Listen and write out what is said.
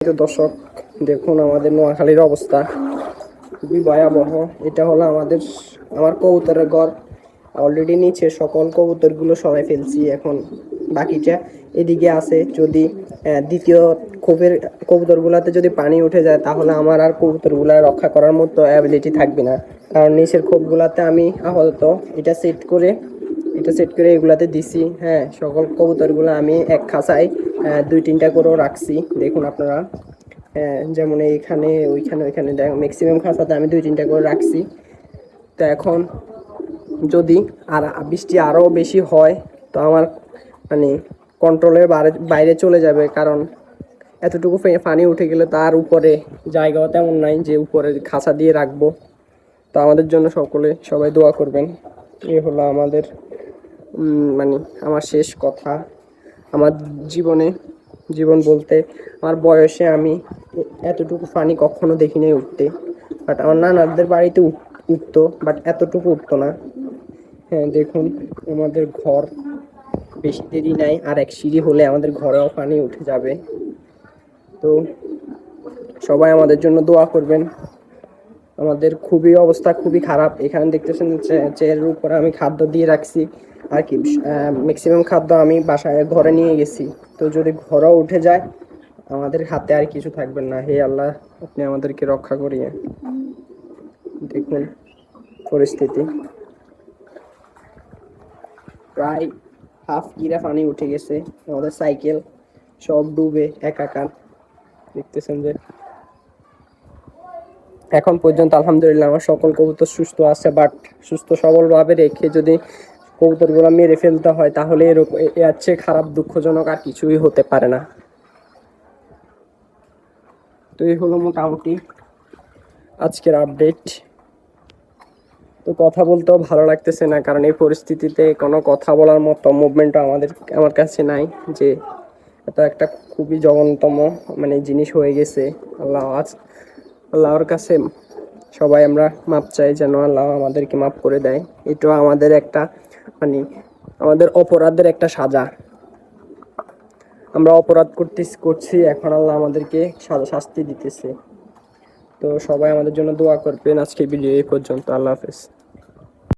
দর্শক, দেখুন আমাদের নোয়াখালীর অবস্থা। খুবই ভয়াবহ। এটা হলো আমাদের, আমার কবুতরের ঘর। অলরেডি নিচে সকল কবুতরগুলো সরাই ফেলছি এখন। বাকিটা এদিকে আছে। যদি দ্বিতীয় খোপের কবুতরগুলোতে যদি পানি উঠে যায়, তাহলে আমার আর কবুতরগুলা রক্ষা করার মতো অ্যাবিলিটি থাকবে না। কারণ নিচের খোপগুলাতে আমি আপাতত এটা সেট করে এটা সেট করে এগুলাতে দিছি। হ্যাঁ সকল কবুতরগুলো আমি এক খাঁচায় দুই তিনটা করেও রাখছি। দেখুন আপনারা যেমন এইখানে, ওইখানে ওইখানে ম্যাক্সিমাম খাঁচাতে আমি দুই তিনটা করে রাখছি। তো এখন যদি আর বৃষ্টি আরও বেশি হয়, তো আমার মানে কন্ট্রোলের বাইরে চলে যাবে। কারণ এতটুকু পানি উঠে গেলে তার উপরে জায়গাও তেমন নাই যে উপরে খাঁচা দিয়ে রাখব। তো আমাদের জন্য সকলে সবাই দোয়া করবেন। এ হলো আমাদের মানে আমার শেষ কথা, আমার জীবনে, জীবন বলতে আমার বয়সে আমি এতটুকু পানি কখনো দেখিনি উঠতে। বাট আমার নানাদের বাড়িতে উঠ- উঠতো বাট এতটুকু উঠতো না। হ্যাঁ দেখুন, আমাদের ঘর বেশি দেরি নাই, আর এক সিঁড়ি হলে আমাদের ঘরেও পানি উঠে যাবে। তো সবাই আমাদের জন্য দোয়া করবেন। আমাদের খুবই অবস্থা খুবই খারাপ। এখানে দেখতেছেন চেয়ারের উপরে আমি খাদ্য দিয়ে রাখছি। আর কি ম্যাক্সিমাম খাদ্য আমি বাসায়, ঘরে নিয়ে গেছি। তো যদি ঘরও উঠে যায়, আমাদের হাতে আর কিছু থাকবে না। হে আল্লাহ, আপনি আমাদেরকে রক্ষা করিয়ে দেখুন পরিস্থিতি। প্রায় হাফ গিরা পানি উঠে গেছে, আমাদের সাইকেল সব ডুবে একাকার। দেখতেছেন যে এখন পর্যন্ত আলহামদুলিল্লাহ আমার সকল কবুতর সুস্থ আছে বাট সুস্থ সবলভাবে রেখে যদি কবুতরগুলো মেরে ফেলতে হয়, তাহলে এরকম এর চেয়ে খারাপ দুঃখজনক আর কিছুই হতে পারে না। তো এই হলো মোটামুটি আজকের আপডেট তো কথা বলতেও ভালো লাগতেছে না, কারণ এই পরিস্থিতিতে কোনো কথা বলার মতো মুভমেন্টও আমাদের, আমার কাছে নাই, যে এটা একটা খুবই জঘন্যতম মানে জিনিস হয়ে গেছে। আল্লাহ আজ আল্লাহর কাছে সবাই আমরা মাপ চাই যেন আল্লাহ আমাদেরকে মাপ করে দেয়। এটাও আমাদের একটা মানে আমাদের অপরাধের একটা সাজা। আমরা অপরাধ করতে করছি, এখন আল্লাহ আমাদেরকে শাস্তি দিতেছে। তো সবাই আমাদের জন্য দোয়া করবেন। আজকে ভিডিও এই পর্যন্ত। আল্লাহ হাফেজ।